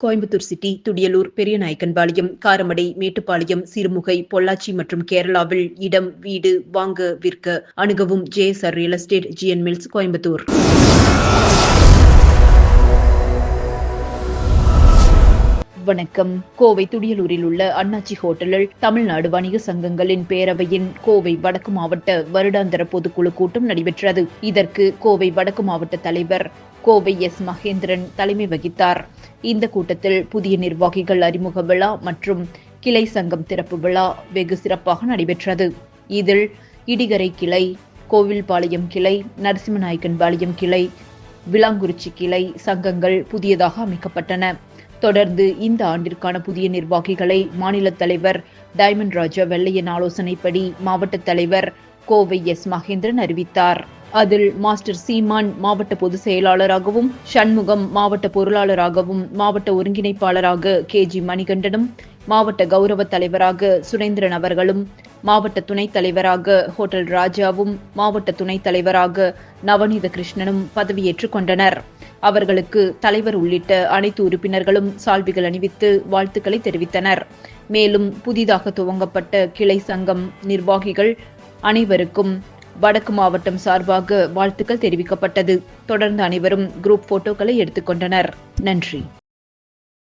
Coimbatore city Thudiyalur Periyanaickenpalayam Karamadai Mettupalayam Sirumugai Pollachi மற்றும் கேரளாவில் இடம் வீடு வாங்க விற்க அணுகவும் JSR real estate GN mills Coimbatore. வணக்கம். கோவை துடியலூரில் உள்ள அண்ணாச்சி ஹோட்டலில் தமிழ்நாடு வணிக சங்கங்களின் பேரவையின் கோவை வடக்கு மாவட்ட வருடாந்திர பொதுக்குழு கூட்டம் நடைபெற்றது. இதற்கு கோவை வடக்கு மாவட்ட தலைவர் கோவை எஸ் மகேந்திரன் தலைமை வகித்தார். இந்த கூட்டத்தில் புதிய நிர்வாகிகள் அறிமுக விழா மற்றும் கிளை சங்கம் திறப்பு விழா வெகு சிறப்பாக நடைபெற்றது. இதில் இடிகரை கிளை கோவில்பாளையம் கிளை நரசிம்மநாயக்கன் பாளையம் கிளை விளாங்குறிச்சி கிளை சங்கங்கள் புதியதாக அமைக்கப்பட்டன. தொடர்ந்து இந்த ஆண்டிற்கான புதிய நிர்வாகிகளை மாநில தலைவர் டைமண்ட் ராஜா வெள்ளையன் ஆலோசனைப்படி மாவட்ட தலைவர் கோவை எஸ் மகேந்திரன் அறிவித்தார். அதில் மாஸ்டர் சீமான் மாவட்ட பொதுச் செயலாளராகவும் சண்முகம் மாவட்ட பொருளாளராகவும் மாவட்ட ஒருங்கிணைப்பாளராக கே. ஜி. மணிகண்டனும் மாவட்ட கௌரவ தலைவராக சுரேந்திரன் அவர்களும் மாவட்ட துணைத் தலைவராக ஹோட்டல் ராஜாவும் மாவட்ட துணைத் தலைவராக நவநீத கிருஷ்ணனும் பதவியேற்றுக் கொண்டனர். அவர்களுக்கு தலைவர் உள்ளிட்ட அனைத்து உறுப்பினர்களும் சால்விகள் அணிவித்து வாழ்த்துக்களை தெரிவித்தனர். மேலும் புதிதாக துவங்கப்பட்ட கிளை சங்கம் நிர்வாகிகள் அனைவருக்கும் வடக்கு மாவட்டம் சார்பாக வாழ்த்துக்கள் தெரிவிக்கப்பட்டது. தொடர்ந்து அனைவரும் குரூப் போட்டோக்களை எடுத்துக்கொண்டனர் நன்றி.